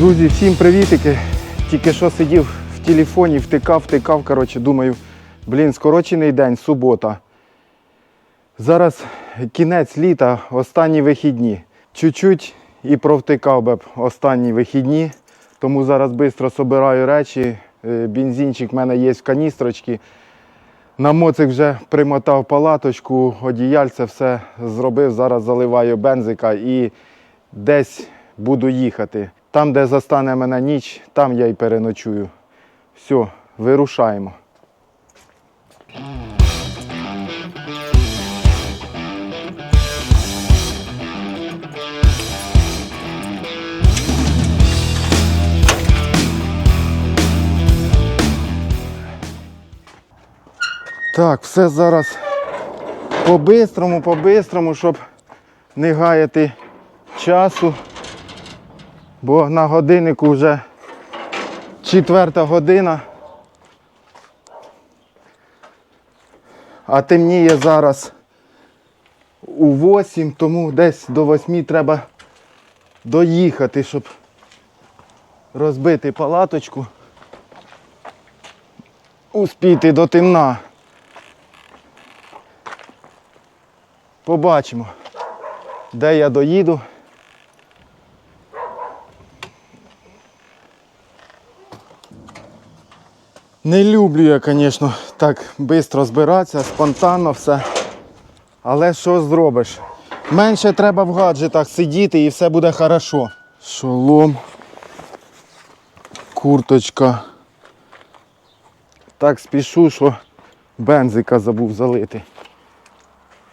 Друзі, всім привітики. Тільки що сидів в телефоні, втикав, втикав. Коротше, думаю, блін, скорочений день, субота. Зараз кінець літа, останні вихідні. Чуть-чуть і провтикав би б останні вихідні. Тому зараз швидко собираю речі. Е, Бензинчик в мене є в каністрочці. На моцик вже примотав палаточку, одіяльце все зробив. Зараз заливаю бензика і десь буду їхати. Там, де застане мене ніч, там я й переночую. Все, вирушаємо. Так, все зараз по-бистрому, по-бистрому, щоб не гаяти часу. Бо на годиннику вже четверта година. А темніє зараз у 8, тому десь до 8 треба доїхати, щоб розбити палаточку. Успіти до темна. Побачимо, де я доїду. Не люблю я, звісно, так швидко збиратися, спонтанно все. Але що зробиш? Менше треба в гаджетах сидіти і все буде хорошо. Шолом. Курточка. Так спішу, що бензика забув залити.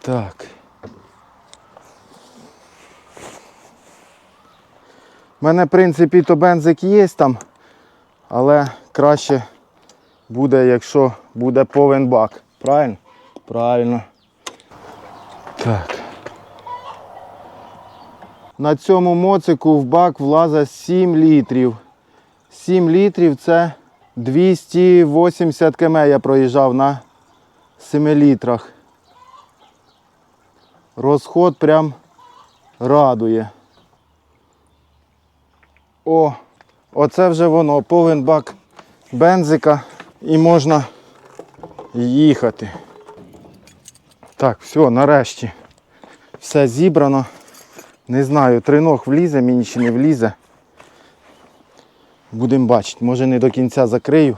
Так. У мене, в принципі, то бензик є там, але краще буде, якщо буде повен бак. Правильно? Правильно. Так. На цьому моцику в бак влазить 7 літрів. 7 літрів це 280 км я проїжджав на 7 літрах. Розход прям радує. О, оце вже воно, повен бак бензика і можна їхати. Так, все, нарешті. Все зібрано. Не знаю, триног влізе, мені чи не влізе. Будемо бачити, може не до кінця закрию.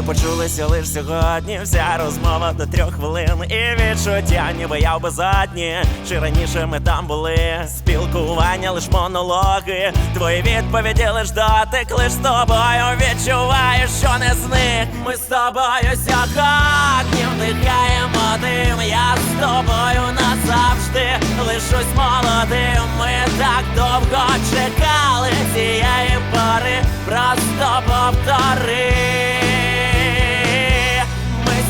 Ми почулися лиш сьогодні, вся розмова до трьох хвилин і відчуття, ніби я в безодні. Чи раніше ми там були? Спілкування, лиш монологи. Твої відповіді лиш дотик, лиш з тобою відчуваю, що не зник. Ми з тобою сьогодні вдихаємо дим. Я з тобою назавжди лишусь молодим. Ми так довго чекали цієї пори, просто повтори.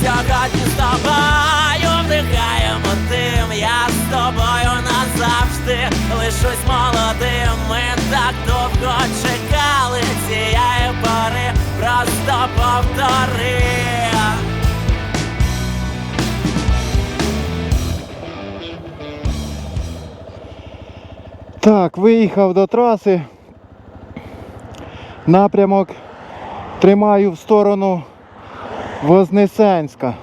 Сьогодні з тобою вдихаємо дим. Я з тобою назавжди лишусь молодим. Ми так довго чекали цієї пори, просто повтори. Так, виїхав до траси. Напрямок тримаю в сторону Вознесенська.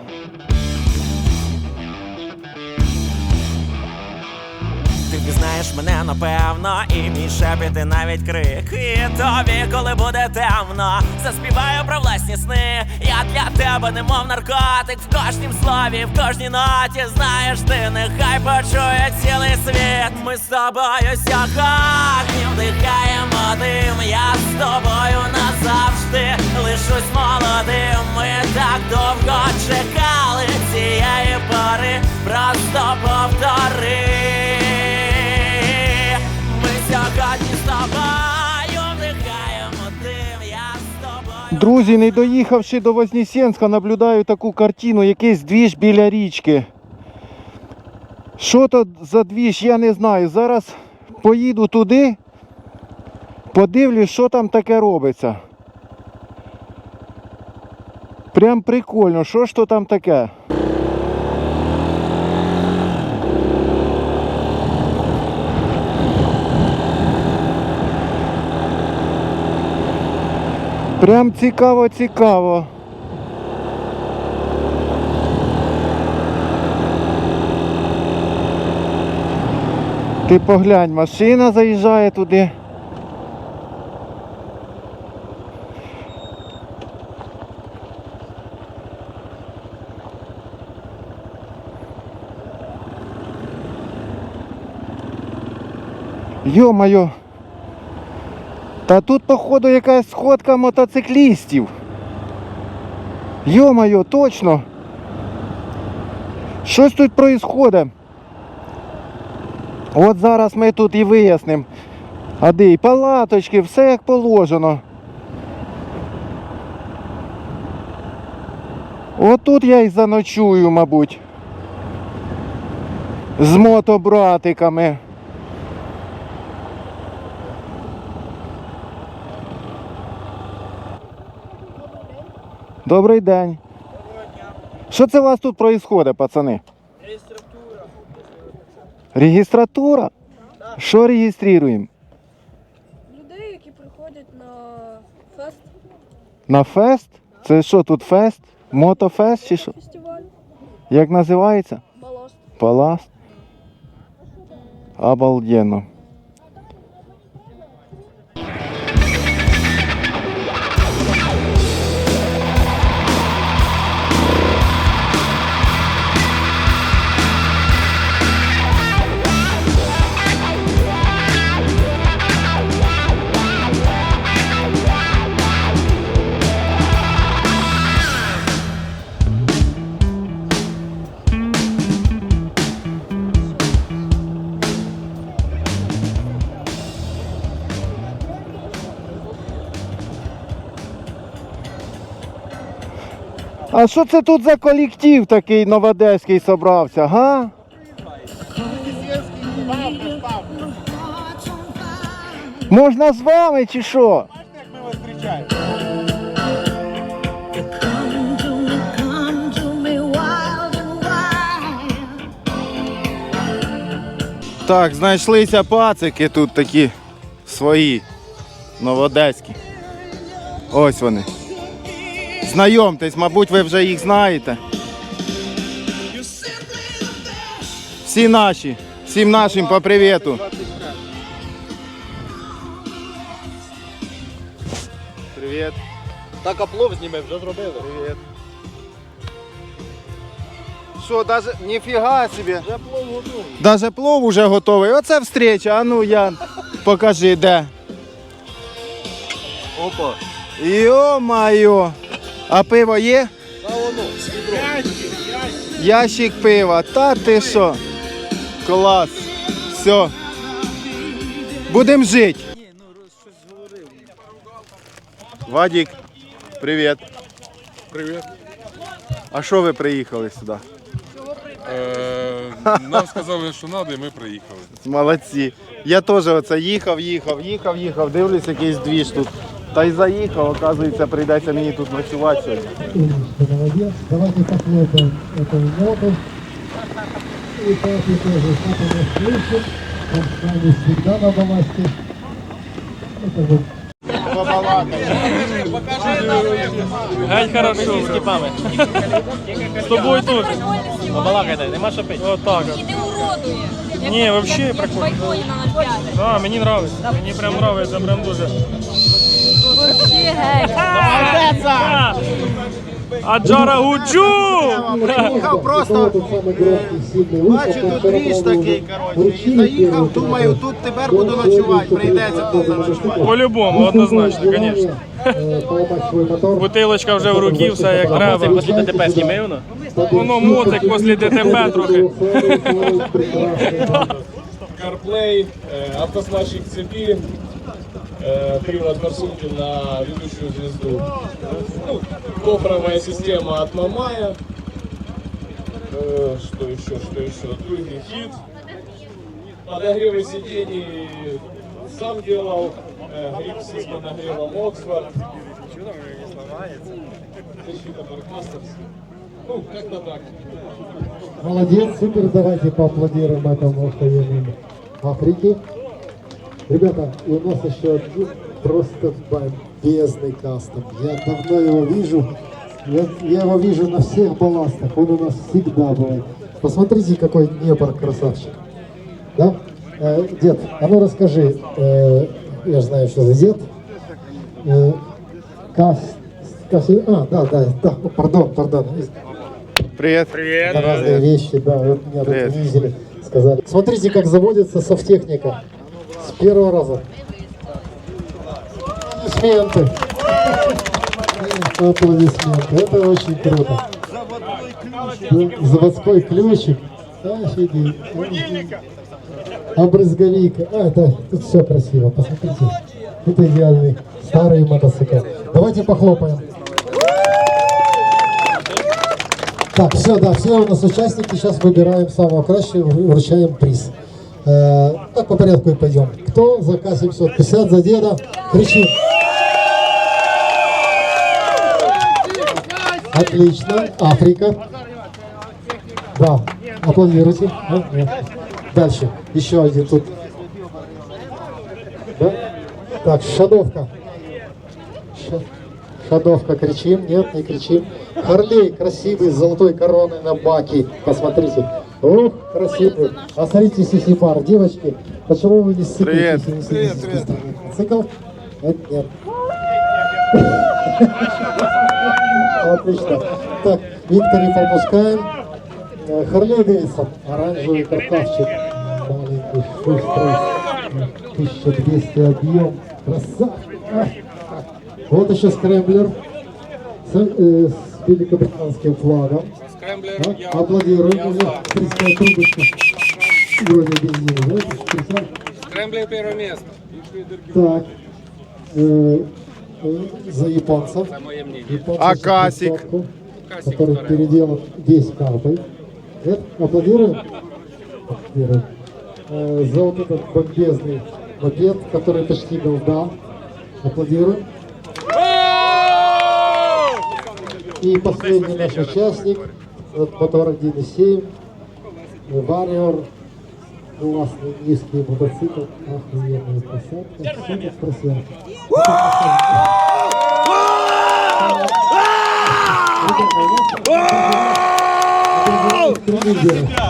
Ти мене напевно, і мій шепіт, і навіть крик. І тобі, коли буде темно, заспіваю про власні сни. Я для тебе немов наркотик в кожнім слові, в кожній ноті. Знаєш, ти нехай почує цілий світ. Ми з тобою сьогодні вдихаємо дим. Я з тобою назавжди лишусь молодим. Ми так довго чекали цієї пори, просто повтори. Друзі, не доїхавши до Вознесенська, наблюдаю таку картину, якийсь двіж біля річки. Що то за двіж, я не знаю. Зараз поїду туди, подивлюсь, що там таке робиться. Прям прикольно, що ж то там таке? Прям цікаво, цікаво. Ти поглянь, машина заїжджає туди. Йо-моє. Та тут, походу, якась сходка мотоциклістів. Йо-моє, точно. Щось тут происходить. От зараз ми тут і вияснимо. А де і палаточки, все як положено. Отут я й заночую, мабуть. З мотобратиками. Добрий день. Що це у вас тут відбувається, пацани? Реєстратура. Регістратура? Що реєструємо? Людей, які приходять на фест, На фест? Це що тут фест? Мотофест чи що? фестиваль, Як називається? баласт. Палас. Обалденно. А що це тут за колектив такий новодеський собрався, га? Можна з вами чи що? Come to me wild and. Так, знайшлися пацики тут такі свої, новодеські. Ось вони. Знайомтесь, мабуть, ви вже їх знаєте. Всі наші, всім нашим по привіту. Привіт. Так, а плов зніме, вже зробили. Привіт. Що, даже ніфіга собі. Вже плов готовий. Даже плов уже готовий. Оце встреча. А ну Ян, покажи де. Опа. Йо-майо. А пиво є? Ящик пива. Та ти що? Клас. Все. Будем жити. Вадік, привіт. Привіт. А що ви приїхали сюди? Е, нам сказали, що треба, і ми приїхали. Молодці. Я теж оце їхав, їхав, їхав, їхав, дивлюсь якийсь двіж тут. Та й заїхав, оказується, прийдеться мені тут ночувати сьогодні. Умничка, молодец. Давайте похлопаем эту ноду. И Папе тоже что-то нас слышит. Он с нами всегда на балласте. Это вот Геть хорошо. З типами. З тобою теж. Побалакайте, нема що пити. Отак. І не уродує. Ні, вообще прикольно. Байконі на 05. Да, мені нравиться. Мені прям нравиться, прям дуже. Вообще геть. А, Аджара Гуджу! Приїхав просто. тот самый громкий, сильный луч, Бачу, по тут которому двіж вы такий, уже коротше. І вручили заїхав, первый думаю, телефон. тут тепер буду ночувати. Прийдеться тут заночувати. По-любому, однозначно, звісно. Э, поломать свой мотор. Бутилочка вже в руки, все як треба. Після ДТП зніми воно? Воно моцик після ДТП трохи. CarPlay, э, автосмазчик цепи, э, привод маршрутки на ведущую звезду. Ну, топливная система от Мамая. Э, что еще, что еще? Другий хит. Подогревы сидений сам делал. Э, грипсы с подогревом Oxford. Защита Barkmasters. Ну, как-то так. Молодец, супер, давайте поаплодируем этому Африки. Ребята, и у нас еще один просто бомбезный кастом. Я давно его вижу. Я, я его вижу на всех балластах. Он у нас всегда бывает. Посмотрите, какой Днепр красавчик. Да? Э, дед, а ну расскажи, э, я знаю, что за дед. Э, кас, кас- а, да, да, да, О, пардон, пардон. Привіт. Это разные вещи, да, вот меня тут Привет. унизили, сказали. Смотрите, как заводится софтехника. С первого раза. Аплодисменты. Аплодисменты. Это очень круто. Заводской ключик. Офигеть. Обрызговик. А, это тут все красиво. Посмотрите. Это идеальный старый мотоцикл. Давайте похлопаем. Так, все, да, все у нас участники. Сейчас выбираем самого кращего, вручаем приз. Э, так по порядку и пойдем. Кто за К-750, за деда, кричим. Отлично. Африка. Да. Аплодируйте. А. Дальше. Еще один тут. Да? Так, Шадовка. Ша- Шадовка кричим, нет, не кричим. Харлей красивый, с золотой короной на баке. Посмотрите. Ух, красивый. А смотрите, Сисипар. Девочки, почему вы не сцикаетесь? Привет. Не садитесь быстро? Цикл? Нет, нет. Отлично. Так, Виктори пропускаем. Э, Харлей Дэвидсон, оранжевый каркасчик. Маленький, шустрый. 1200 объем. Красавчик. Вот еще скрэмблер с, э, с или флагом. Да? Аплодируем уже. Треская трубочка. Вроде бензина, первое место. Так. Э, э за японцев. японцев а Касик? Который переделал весь капой. Это? Аплодируем? Аплодируем. Э, за вот этот бомбезный пакет, который почти был дан. Аплодируем. И последний наш участник, вот мотор 1.7, Вариор, классный низкий мотоцикл, охуенная посадка, все тут красиво. Тренажеры. Красавчик.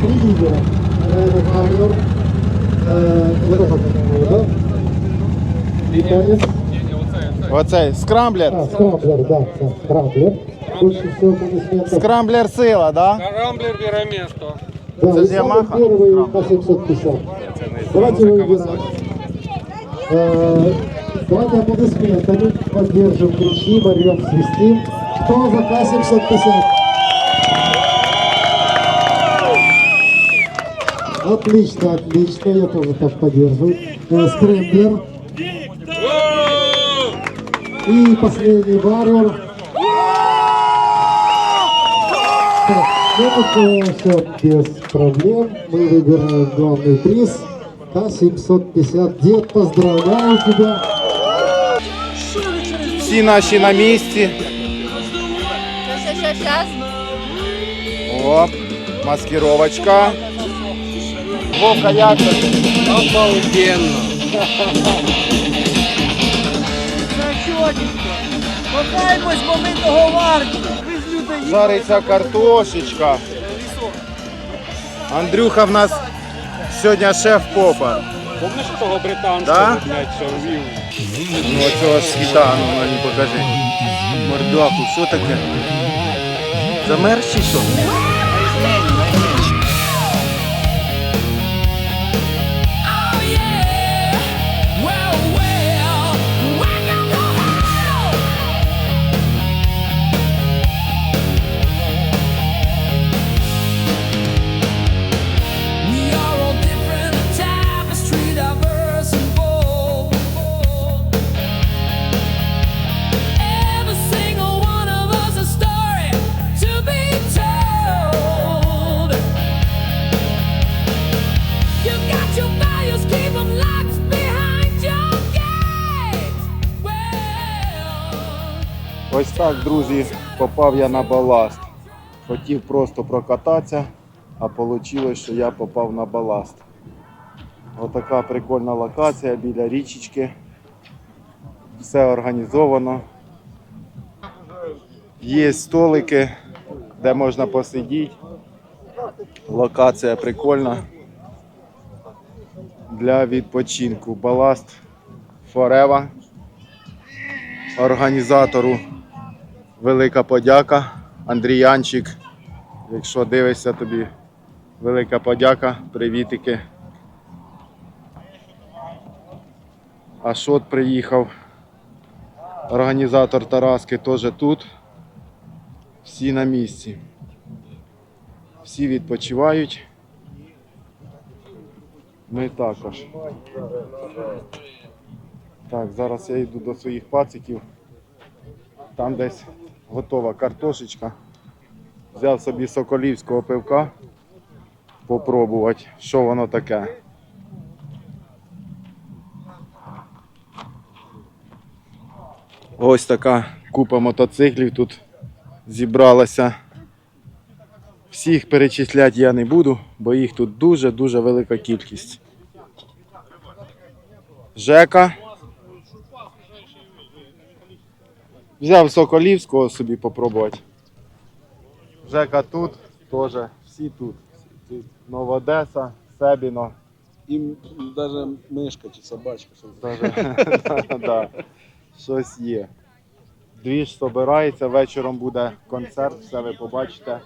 Приюзера. Вот этот, да? Питанец. Оцей скрамблер. А, скрамблер, да, да, скрамблер. Больше. Скрамблер сила, да? Рамблер Вероместо. Да, Це Александр Ямаха? первый на 750. Давайте его выбираем. Э, давайте аплодисментами поддержим, кричим, орем, свистим. Кто за К-750? Отлично, отлично, я тоже так поддерживаю. Э, Скрэмблер. И последний Варвар. Так, ну это все без проблем. Мы выбираем главный приз. К-750. Дед, поздравляю тебя. Всі наші на місці. Щас, щас, щас. Оп, маскировочка. Вовка, як? Обалденно. Жариться картошечка. Андрюха в нас сьогодні шеф-повар. Помниш того британця, Да? блядь, що вів? Ну, цього світа, ну мені покажи. Мордаку, що таке? Замерз чи що? Так, друзі, попав я на баласт. Хотів просто прокататися, а вийшло, що я попав на баласт. Отака прикольна локація біля річечки. Все організовано. Є столики, де можна посидіти. Локація прикольна для відпочинку. Баласт Форева. Організатору велика подяка. Андріянчик. Якщо дивишся тобі, велика подяка, привітики. Ашот приїхав. Організатор Тараски теж тут. Всі на місці. Всі відпочивають. Ми також. Так, зараз я йду до своїх пациків. Там десь готова картошечка. Взяв собі соколівського пивка. Попробувати, що воно таке. Ось така купа мотоциклів тут зібралася. Всіх перечисляти я не буду, бо їх тут дуже-дуже велика кількість. Жека. Взяв Соколівського собі попробувати. Жека тут, теж всі тут. Тут Нова Одеса, Себіно. Им даже мишка чи собачка. Даже, да, щось є. Двіж собирається, вечором буде концерт, все ви побачите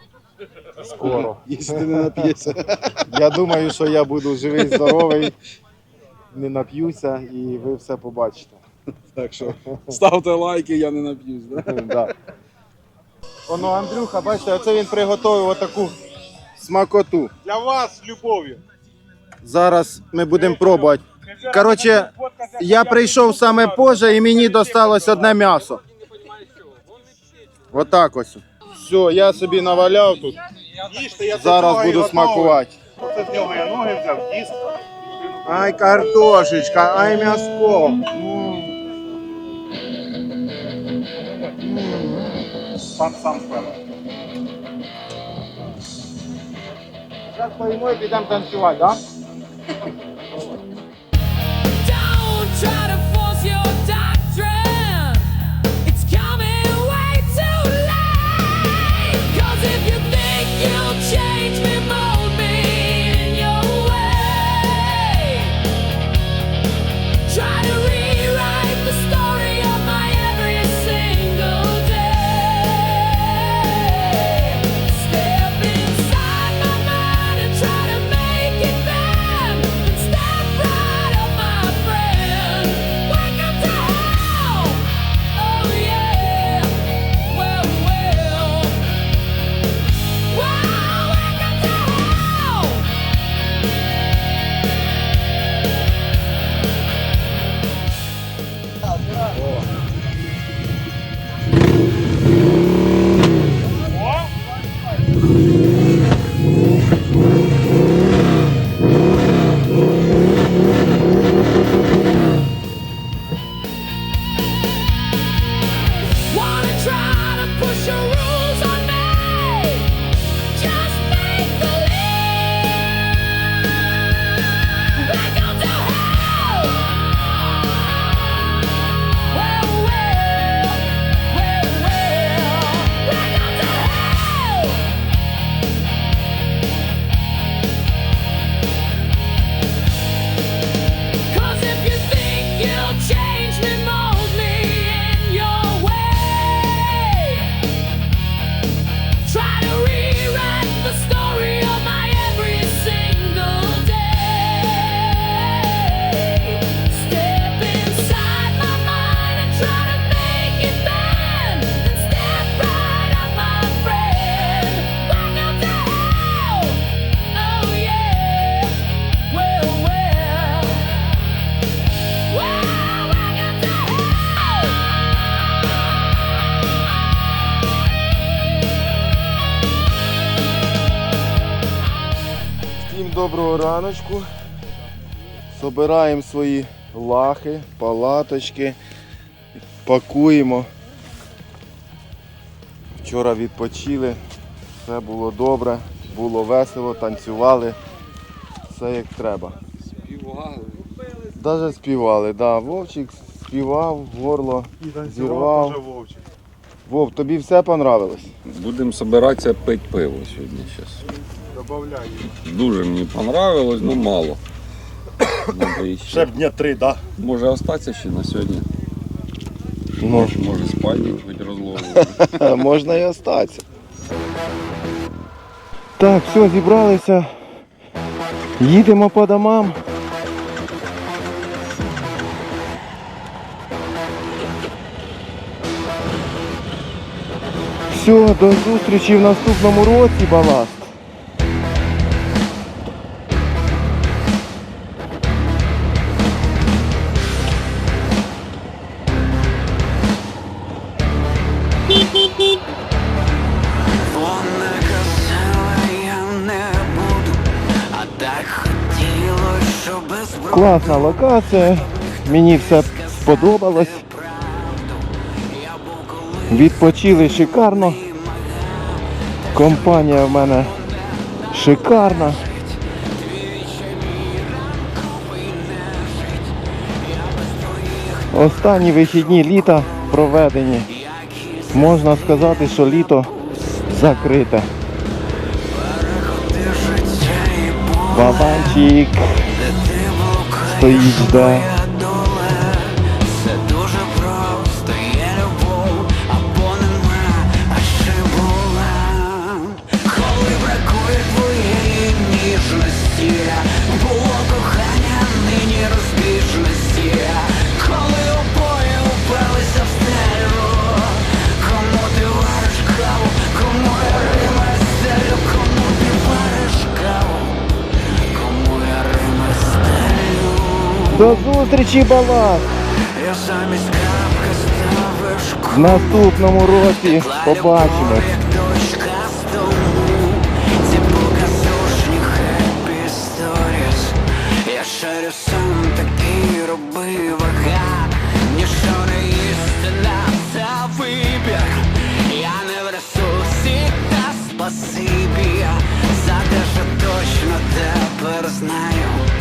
скоро. Якщо не нап'єшся. Я думаю, що я буду живий, здоровий, не нап'юся і ви все побачите. Так що ставте лайки, я не нап'юсь. Да? Да. Воно Андрюха, бачите, оце він приготував отаку смакоту. Для вас з любов'ю. Зараз ми будемо пробувати. Коротше, я прийшов саме позже і мені досталось одне м'ясо. Отак ось. Все, я собі наваляв тут. Їжте, я Зараз буду смакувати. Це з нього я ноги взяв, диск. Ай, картошечка, ай м'яско. Pan sam sprawę. Ja swoje moje pytam tańczyła, da? Don't try to доброго. Собираємо свої лахи, палаточки, пакуємо. Вчора відпочили, Все було добре, було весело, танцювали. Все як треба. Співали. Даже співали, да. Вовчик співав, горло зірвав. Вов, тобі все понравилось? Будемо збиратися пити пиво сьогодні зараз. Добавляю. Дуже мені понравилось, ну мало. Надо. Ще б дня три, так? Може остатися ще на сьогодні. Ну, Може спальник хоч розловити. можна і остатися. Так, все, зібралися. Їдемо по домам. Все, до зустрічі в наступному році, баласт. Класна локація. Мені все сподобалось. Відпочили шикарно. Компанія в мене шикарна. Останні вихідні літа проведені. Можна сказати, що літо закрите. Бабанчик стоїть жде. Я не в ресурсі, та спасибі. За те, що точно тепер знаю